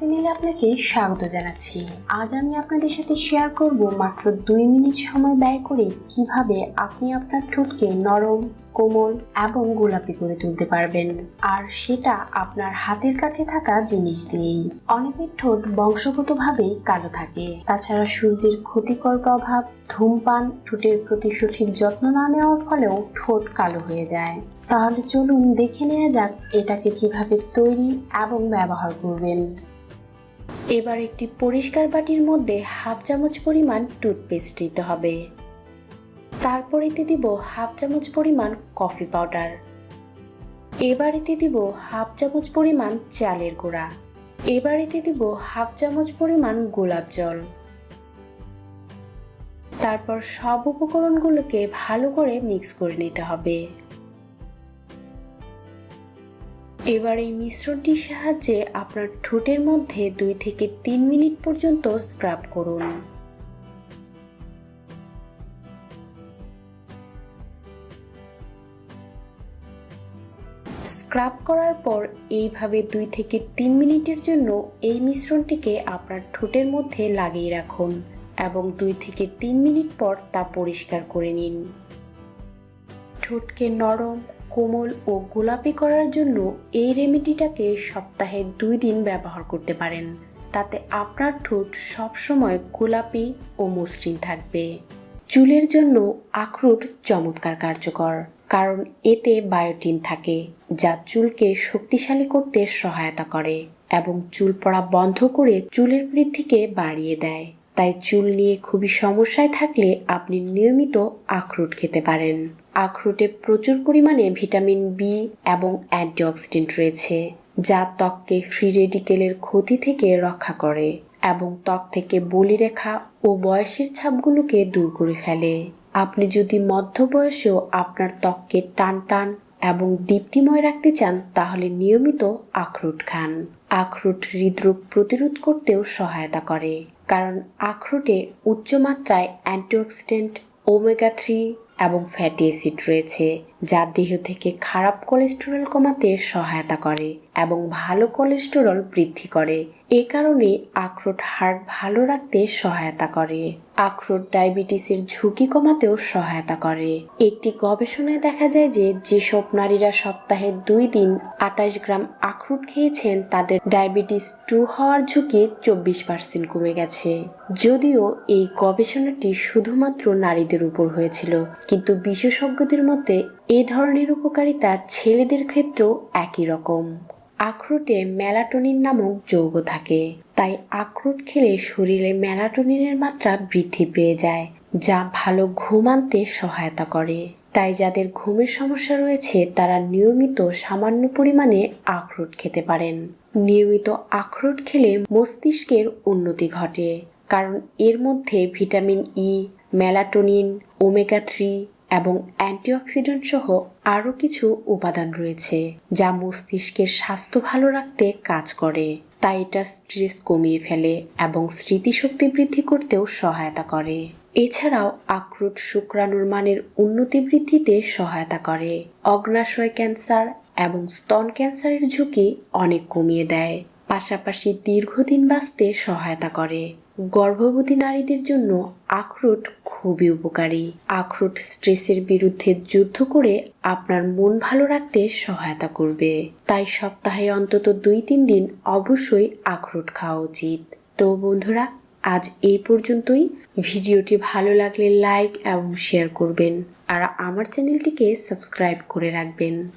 চ্যানেলে আপনাকে স্বাগত জানাচ্ছি। আজ আমি আপনাদের সাথে শেয়ার করব মাত্র দুই মিনিট সময় ব্যয় করে কীভাবে আপনি আপনার ঠোঁটকে নরম, কোমল এবং গোলাপি করে তুলতে পারবেন। আর সেটা আপনার হাতের কাছে থাকা জিনিস দিয়েই। অনেকের ঠোঁট বংশগতভাবেই কালো থাকে। তাছাড়া সূর্যের ক্ষতিকর প্রভাব, ধূমপান, ঠোঁটের প্রতি সঠিক যত্ন না নেওয়ার ফলেও ঠোঁট কালো হয়ে যায়। তাহলে চলুন দেখে নেওয়া যাক এটাকে কীভাবে তৈরি এবং ব্যবহার করবেন। এবার একটি পরিষ্কার বাটির মধ্যে হাফ চামচ পরিমাণ টুথপেস্ট দিতে হবে। তারপর এতে দিব হাফ চামচ পরিমাণ কফি পাউডার। এবার এতে দিব হাফ চামচ পরিমাণ চালের গুঁড়া। এবার এতে দিব হাফ চামচ পরিমাণ গোলাপ জল। তারপর সব উপকরণগুলোকে ভালো করে মিক্স করে নিতে হবে। এবার এই মিশ্রণটির সাহায্যে আপনার ঠোঁটের মধ্যে দুই থেকে তিন মিনিট পর্যন্ত স্ক্রাব করুন। স্ক্রাব করার পর এইভাবে দুই থেকে তিন মিনিটের জন্য এই মিশ্রণটিকে আপনার ঠোঁটের মধ্যে লাগিয়ে রাখুন এবং দুই থেকে তিন মিনিট পর তা পরিষ্কার করে নিন। ঠোঁটকে নরম কোমল ও গোলাপি করার জন্য এই রেমেডিটাকে সপ্তাহে দুই দিন ব্যবহার করতে পারেন। তাতে আপনার ঠোঁট সবসময় গোলাপি ও মসৃণ থাকবে। চুলের জন্য আখরোট চমৎকার কার্যকর, কারণ এতে বায়োটিন থাকে, যা চুলকে শক্তিশালী করতে সহায়তা করে এবং চুল পড়া বন্ধ করে চুলের বৃদ্ধিকে বাড়িয়ে দেয়। তাই চুল নিয়ে খুবই সমস্যায় থাকলে আপনি নিয়মিত আখরোট খেতে পারেন। আখরোটে প্রচুর পরিমাণে ভিটামিন বি এবং অ্যান্টিঅক্সিডেন্ট রয়েছে, যা ত্বককে ফ্রি রেডিকেলের ক্ষতি থেকে রক্ষা করে এবং ত্বক থেকে বলিরেখা ও বয়সের ছাপগুলোকে দূর করে ফেলে। আপনি যদি মধ্য বয়সেও আপনার ত্বককে টান টান এবং দীপ্তিময় রাখতে চান, তাহলে নিয়মিত আখরোট খান। আখরোট হৃদরোগ প্রতিরোধ করতেও সহায়তা করে, কারণ আখরোটে উচ্চমাত্রায় অ্যান্টিঅক্সিডেন্ট, ওমেগা থ্রি এবং ফ্যাটি অ্যাসিড রয়েছে। যা দেহ থেকে খারাপ কোলেস্টেরল কমাতে সহায়তা করে এবং ভালো কোলেস্টেরল বৃদ্ধি করে। এ কারণে আখরোট হার্ট ভালো রাখতে সহায়তা করে। আখরোট ডায়াবেটিসের ঝুঁকি কমাতেও সহায়তা করে। একটি গবেষণায় দেখা যায় যে, যেসব নারীরা সপ্তাহে দুই দিন আটাশ গ্রাম আখরোট খেয়েছেন, তাদের ডায়াবেটিস টু হওয়ার ঝুঁকি চব্বিশ পার্সেন্ট কমে গেছে। যদিও এই গবেষণাটি শুধুমাত্র নারীদের উপর হয়েছিল, কিন্তু বিশেষজ্ঞদের মতে এই ধরনের উপকারিতা ছেলেদের ক্ষেত্রেও একই রকম। আখরোটে মেলাটোনিন নামক যৌগ থাকে। তাই আখরোট খেলে শরীরে মেলাটোনিনের মাত্রা বৃদ্ধি পেয়ে যায়, যা ভালো ঘুম আনতে সহায়তা করে। তাই যাদের ঘুমের সমস্যা রয়েছে, তারা নিয়মিত সামান্য পরিমাণে আখরোট খেতে পারেন। নিয়মিত আখরোট খেলে মস্তিষ্কের উন্নতি ঘটে, কারণ এর মধ্যে vitamin E melatonin, omega three এবং অ্যান্টিঅক্সিডেন্ট সহ আরও কিছু উপাদান রয়েছে, যা মস্তিষ্কের স্বাস্থ্য ভালো রাখতে কাজ করে। তাই এটা স্ট্রেস কমিয়ে ফেলে এবং স্মৃতিশক্তি বৃদ্ধি করতেও সহায়তা করে। এছাড়াও আখরোট শুক্রাণুর মানের উন্নতি বৃদ্ধিতে সহায়তা করে। অগ্নাশয় ক্যান্সার এবং স্তন ক্যান্সারের ঝুঁকি অনেক কমিয়ে দেয়। পাশাপাশি দীর্ঘদিন বাঁচতে সহায়তা করে। গর্ভবতী নারীদের জন্য আখরোট খুবই উপকারী। আখরোট স্ট্রেসের বিরুদ্ধে যুদ্ধ করে আপনার মন ভালো রাখতে সহায়তা করবে। তাই সপ্তাহে অন্তত দুই তিন দিন অবশ্যই আখরোট খাওয়া উচিত। তো বন্ধুরা, আজ এই পর্যন্তই। ভিডিওটি ভালো লাগলে লাইক এবং শেয়ার করবেন। আর আমার চ্যানেলটিকে সাবস্ক্রাইব করে রাখবেন।